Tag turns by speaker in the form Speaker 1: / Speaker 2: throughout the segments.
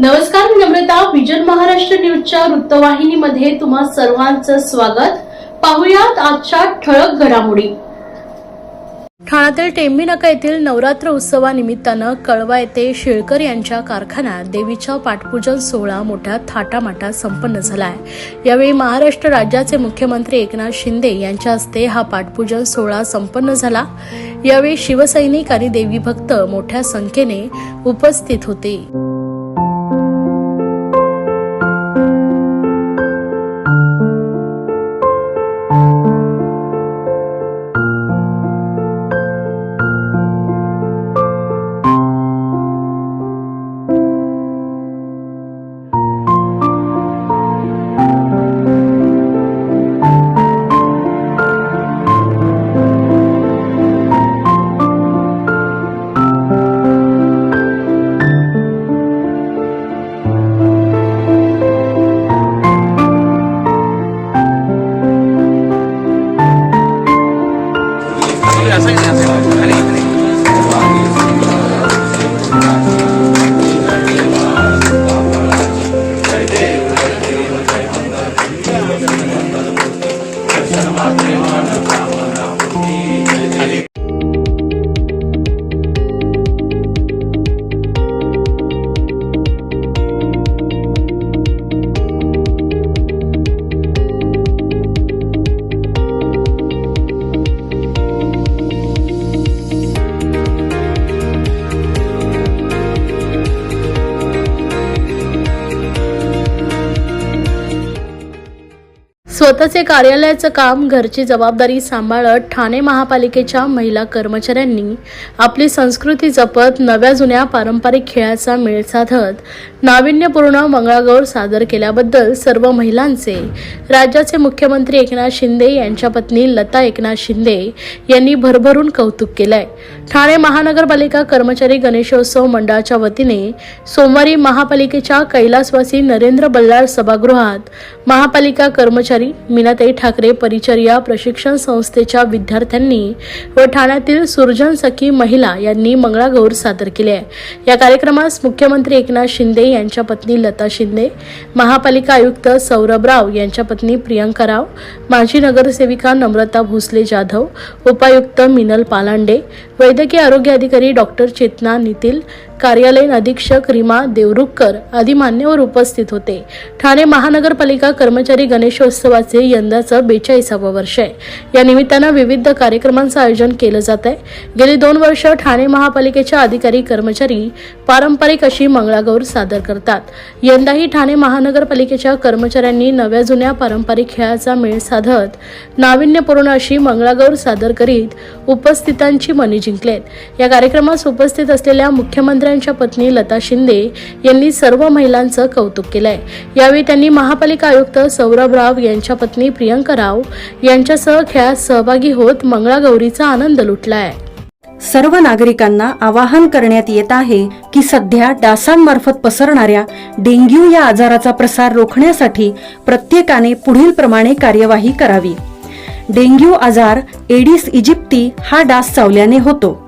Speaker 1: नमस्कार मी नम्रता. विजन महाराष्ट्र न्यूजच्या वृत्तवाहिनीमध्ये तुम्हा सर्वांचं स्वागत. पाहुयात आजच्या ठळक घडामोडी. ठाण्यातील टेंबीनाका येथील नवरात्र उत्सवानिमित्तानं कळवा येथे शेळकर यांच्या कारखान्यात देवीच्या पाठपूजन सोहळा मोठ्या थाटामाटात संपन्न झालाय. यावेळी महाराष्ट्र राज्याचे मुख्यमंत्री एकनाथ शिंदे यांच्या हस्ते हा पाठपूजन सोहळा संपन्न झाला. यावेळी शिवसैनिक आणि देवी भक्त मोठ्या संख्येने उपस्थित होते. स्वतःचे कार्यालयाचं काम घरची जबाबदारी सांभाळत ठाणे महापालिकेच्या महिला कर्मचाऱ्यांनी आपली संस्कृती जपत नव्या जुन्या पारंपरिक खेळाचा मेळ साधत नाविन्यपूर्ण मंगळागौर सादर केल्याबद्दल सर्व महिलांचे राज्याचे मुख्यमंत्री एकनाथ शिंदे यांच्या पत्नी लता एकनाथ शिंदे यांनी भरभरून कौतुक केलंय. ठाणे महानगरपालिका कर्मचारी गणेशोत्सव मंडळाच्या वतीने सोमवारी महापालिकेच्या कैलासवासी नरेंद्र बल्लाळ सभागृहात महापालिका कर्मचारी मीनाताई ठाकरे परिचर्या प्रशिक्षण संस्थेच्या विद्यार्थ्यांनी व ठाण्यातील सुरजन सखी महिला यांनी मंगळागौर सादर केले. आहे या कार्यक्रमास मुख्यमंत्री एकनाथ शिंदे यांच्या पत्नी लता शिंदे महापालिका आयुक्त सौरभ राव यांच्या पत्नी प्रियंका राव माजी नगरसेविका नम्रता भोसले जाधव उपायुक्त मिनल पालांडे वैद्यकीय आरोग्य अधिकारी डॉक्टर चेतना नितील कार्यालयीन अधीक्षक रीमा देवरुखकर आदी मान्यवर उपस्थित होते. ठाणे महानगरपालिका कर्मचारी गणेशोत्सवाचे यंदाचं बेचाळीसावं वर्ष आहे. या निमित्तानं विविध कार्यक्रमांचं आयोजन केलं जात आहे गेली दोन वर्ष ठाणे महापालिकेच्या अधिकारी कर्मचारी पारंपरिक अशी मंगळागौर सादर करतात. यंदाही ठाणे महानगरपालिकेच्या कर्मचाऱ्यांनी नव्या जुन्या पारंपरिक खेळाचा मेळ साधत नाविन्यपूर्ण अशी मंगळागौर सादर करीत उपस्थितांची मने जिंकलेत. या कार्यक्रमास उपस्थित असलेल्या मुख्यमंत्री मुख्यमंत्र्यांच्या पत्नी लता शिंदे यांनी सर्व महिलांचं कौतुक केलंय. यावेळी त्यांनी महापालिका आयुक्त सौरभ राव यांच्या पत्नी प्रियंका राव यांच्यासह खेळात सहभागी होत मंगळागौरीचा आनंद लुटलाय.
Speaker 2: सर्व नागरिकांना आवाहन करण्यात येत आहे की सध्या डासांमार्फत पसरणाऱ्या डेंग्यू या आजाराचा प्रसार रोखण्यासाठी प्रत्येकाने पुढील प्रमाणे कार्यवाही करावी. डेंग्यू आजार एडिस इजिप्ती हा डास चावल्याने होतो.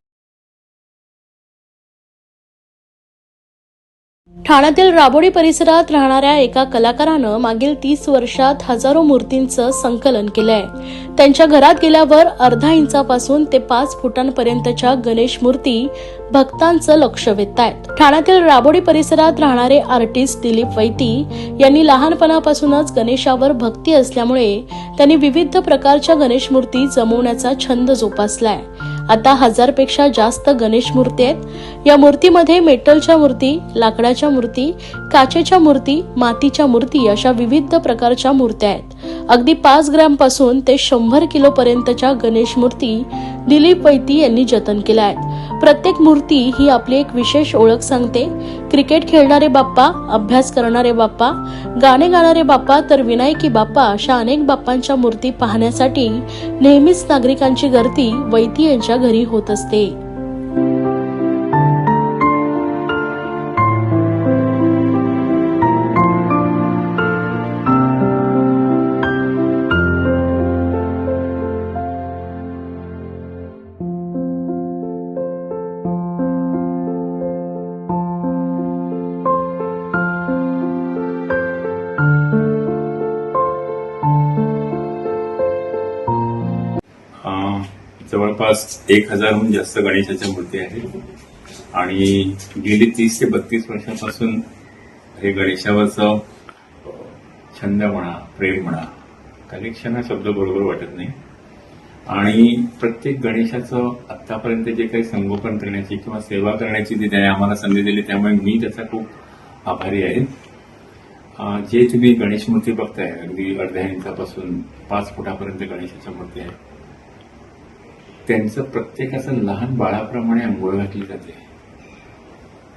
Speaker 1: ठाण्यातील राबोडी परिसरात राहणाऱ्या एका कलाकारानं मागील तीस वर्षात हजारो मूर्तींचं संकलन केलंय. त्यांच्या घरात गेल्यावर अर्धा इंचापासून ते पाच फुटांपर्यंतच्या गणेश मूर्ती भक्तांचं लक्ष वेधतायत. ठाण्यातील राबोडी परिसरात राहणारे आर्टिस्ट दिलीप वैती यांनी लहानपणापासूनच गणेशावर भक्ती असल्यामुळे त्यांनी विविध प्रकारच्या गणेश मूर्ती जमवण्याचा छंद जोपासलाय. आता हजारपेक्षा जास्त गणेश मूर्ती आहेत. या मूर्तीमध्ये मेटलच्या मूर्ती लाकडाच्या मूर्ती काचेच्या मूर्ती मातीच्या मूर्ती अशा विविध प्रकारच्या मूर्त्या आहेत. अगदी पाच ग्रॅमपासून ते शंभर किलो पर्यंतच्या गणेश मूर्ती दिलीप वैती यांनी जतन केल्या. आहेत प्रत्येक मूर्ती ही आपली एक विशेष ओळख सांगते. क्रिकेट खेळणारे बाप्पा अभ्यास करणारे बाप्पा गाणे गाणारे बाप्पा तर विनायकी बाप्पा अशा अनेक बाप्पांच्या मूर्ती पाहण्यासाठी नेहमीच नागरिकांची गर्दी वैती यांच्या घरी होत असते.
Speaker 3: जवळपास एक हजारहून जास्त गणेशाच्या मूर्ती आहेत. आणि गेली तीस ते बत्तीस वर्षापासून हे गणेशावरचं छंद म्हणा प्रेम म्हणा कलेक्शन हा शब्द बरोबर वाटत नाही. आणि प्रत्येक गणेशाचं आतापर्यंत जे काही संगोपन करण्याची किंवा सेवा करण्याची जी त्याने आम्हाला संधी दिली त्यामुळे मी त्याचा खूप आभारी आहे. जे तुम्ही गणेश मूर्ती बघताय अगदी अर्ध्या इंचापासून पाच फुटापर्यंत गणेशाच्या मूर्ती आहेत. त्यांचं प्रत्येकाचं लहान बाळाप्रमाणे आंघोळ घातली जाते.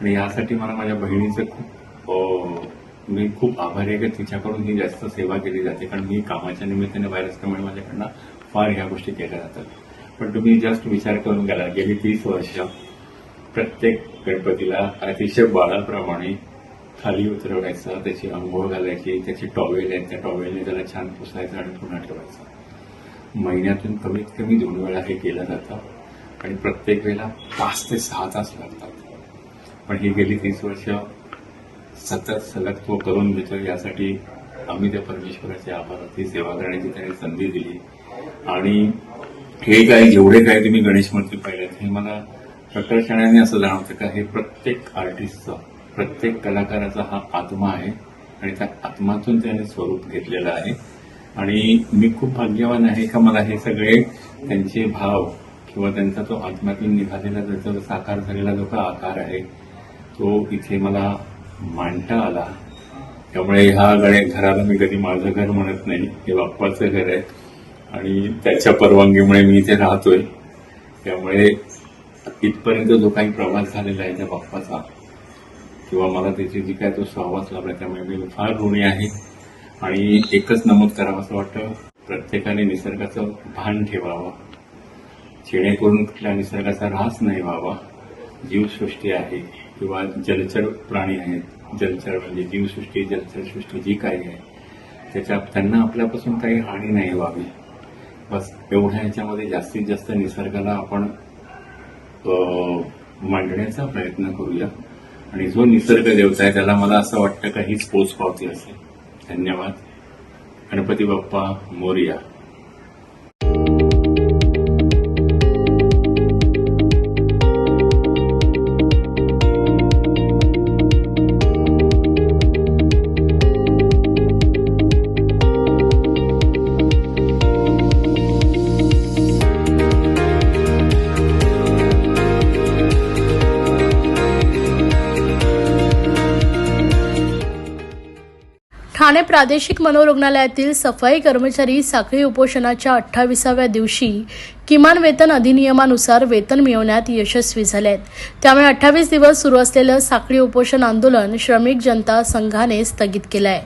Speaker 3: आणि यासाठी मला माझ्या बहिणीचं खूप मी खूप आभारी आहे की तिच्याकडून ही जास्त सेवा केली जाते. कारण मी कामाच्या निमित्ताने बाहेर असल्यामुळे माझ्याकडनं फार ह्या गोष्टी केल्या जातात. पण तुम्ही जास्त विचार करून गेला गेली तीस वर्ष प्रत्येक गणपतीला अतिशय बाळाप्रमाणे खाली उतरवायचं त्याची आंघोळ घालायची त्याची टॉवेल आहे त्या टॉवेलने त्याला छान पुसायचं आणि पुन्हा ठेवायचं. महिन्यातून कमीत कमी दोन वेळा हे केलं जातं आणि प्रत्येक वेळेला पाच ते सहा तास लागतात. पण ही गेली तीस वर्ष सतत सलग तो करून घेतो यासाठी आम्ही त्या परमेश्वराचे आभार ती सेवा करण्याची त्यांनी संधी दिली. आणि हे काय जेवढे काय तुम्ही गणेश मूर्ती पाहिल्यात हे मला प्रकर्षणाने असं जाणवतं का हे प्रत्येक आर्टिस्टचा प्रत्येक कलाकाराचा हा आत्मा आहे आणि त्या आत्मातून त्याने स्वरूप घेतलेलं आहे. आणि मी खूप भाग्यवान आहे का मला हे सगळे त्यांचे भाव किंवा त्यांचा तो आत्म्यातून निघालेला त्याचा साकार झालेला जो का आकार आहे तो इथे मला मांडता आला. त्यामुळे ह्या गणेश घराला मी कधी माझं घर म्हणत नाही हे बाप्पाचं घर आहे. आणि त्याच्या परवानगीमुळे मी इथे राहतोय. त्यामुळे इथपर्यंत जो काही प्रवास झालेला आहे त्या बाप्पाचा किंवा मला त्याची जी काय तो सहवास लाभला त्यामुळे मी फार ऋणी आहे. आणि एकच नमूद करावं असं वाटतं प्रत्येकाने निसर्गाचं भान ठेवावं. जेणेकरून कुठल्या निसर्गाचा ऱ्हास नाही व्हावा. जीवसृष्टी आहे किंवा जलचर प्राणी आहेत. जलचर म्हणजे जीवसृष्टी जलचर सृष्टी जी काही आहे त्याच्या त्यांना आपल्यापासून काही हानी नाही व्हावी. बस एवढ्या ह्याच्यामध्ये जास्तीत जास्त निसर्गाला आपण मांडण्याचा प्रयत्न करूया. आणि जो निसर्ग देवता आहे त्याला मला असं वाटतं का हीच पोच पावती असेल. धन्यवाद. गणपती बाप्पा मोरिया.
Speaker 1: ठाणे प्रादेशिक मनोरुग्णालयातील सफाई कर्मचारी साखळी उपोषणाच्या अठ्ठावीसाव्या दिवशी किमान वेतन अधिनियमानुसार वेतन मिळवण्यात यशस्वी झाले आहेत त्यामुळे अठ्ठावीस दिवस सुरू असलेलं साखळी उपोषण आंदोलन श्रमिक जनता संघाने स्थगित केलं आहे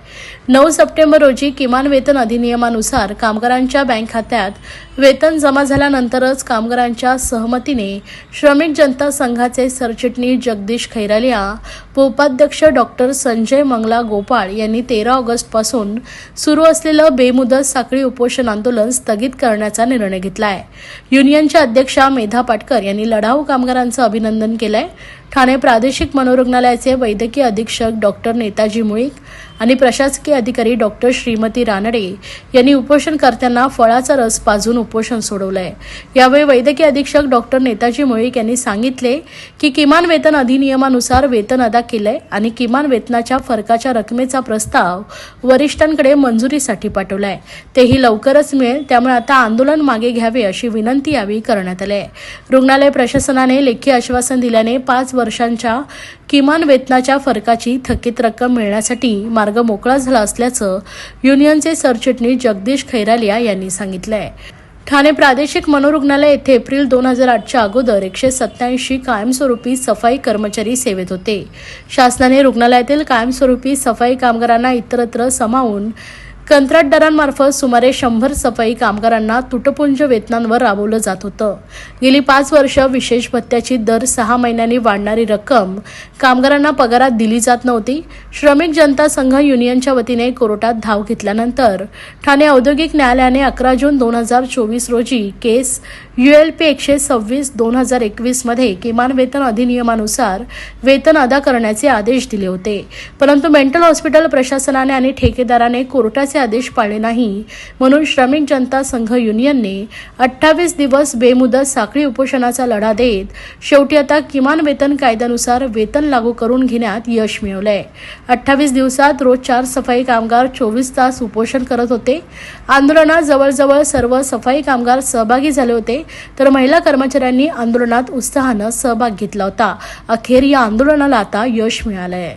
Speaker 1: नऊ सप्टेंबर रोजी किमान वेतन अधिनियमानुसार कामगारांच्या बँक खात्यात वेतन जमा झाल्यानंतरच कामगारांच्या सहमतीने श्रमिक जनता संघाचे सरचिटणीस जगदीश खैरालिया व उपाध्यक्ष डॉक्टर संजय मंगला गोपाळ यांनी तेरा ऑगस्टपासून सुरू असलेलं बेमुदत साखळी उपोषण आंदोलन स्थगित करण्याचा निर्णय घेतला आहे युनियनच्या अध्यक्षा मेधा पाटकर यांनी लढाऊ कामगारांचं अभिनंदन केलंय. ठाणे प्रादेशिक मनोरुग्णालयाचे वैद्यकीय अधीक्षक डॉक्टर नेताजी मुळीक आणि प्रशासकीय अधिकारी डॉक्टर श्रीमती रानडे यांनी उपोषणकर्त्यांना फळाचा रस पाजून उपोषण सोडवलंय. यावेळी वैद्यकीय अधीक्षक डॉक्टर नेताजी मुळीक यांनी सांगितले की किमान वेतन अधिनियमानुसार वेतन अदा केलंय आणि किमान वेतनाच्या फरकाच्या रकमेचा प्रस्ताव वरिष्ठांकडे मंजुरीसाठी पाठवलाय. तेही लवकरच मिळेल त्यामुळे आता आंदोलन मागे घ्यावे अशी विनंती यावेळी करण्यात आली आहे रुग्णालय प्रशासनाने लेखी आश्वासन दिल्याने पाच वर्षांच्या किमान वेतनाच्या फरकाची थकीत रक्कम मिळण्यासाठी मार्ग मोकळा झाला असल्याचं युनियनचे सरचिटणीस जगदीश खैरालिया यांनी सांगितलंय. ठाणे प्रादेशिक मनोरुग्णालय येथे एप्रिल दोन हजार आठच्या अगोदर एकशे सत्याऐंशी कायमस्वरूपी सफाई कर्मचारी सेवेत होते. शासनाने रुग्णालयातील कायमस्वरूपी सफाई कामगारांना इतरत्र समावून कंत्राटदारांमार्फत सुमारे शंभर सफाई कामगारांना तुटपुंज वेतनांवर राबवलं जात होतं. गेली पाच वर्ष विशेष भत्त्याची दर सहा महिन्यांनी वाढणारी रक्कम कामगारांना पगारात दिली जात नव्हती. श्रमिक जनता संघ युनियनच्या वतीने कोर्टात धाव घेतल्यानंतर ठाणे औद्योगिक न्यायालयाने अकरा जून दोन हजार चोवीस रोजी केस युएलपी एकशे सव्वीस दोन हजार एकवीसमध्ये किमान वेतन अधिनियमानुसार वेतन अदा करण्याचे आदेश दिले होते. परंतु मेंटल हॉस्पिटल प्रशासनाने आणि ठेकेदाराने कोर्टाचे आदेश पाळले नाही. म्हणून श्रमिक जनता संघ युनियनने अठ्ठावीस दिवस बेमुदत साखळी उपोषणाचा लढा देत शेवटी आता किमान वेतन कायद्यानुसार वेतन लागू करून घेण्यात यश मिळवलंय. अठ्ठावीस दिवसात रोज चार सफाई कामगार चोवीस तास उपोषण करत होते. आंदोलनात जवळजवळ सर्व सफाई कामगार सहभागी झाले होते तर महिला कर्मचाऱ्यांनी आंदोलनात उत्साहानं सहभाग घेतला होता. अखेर या आंदोलनाला आता यश मिळालंय.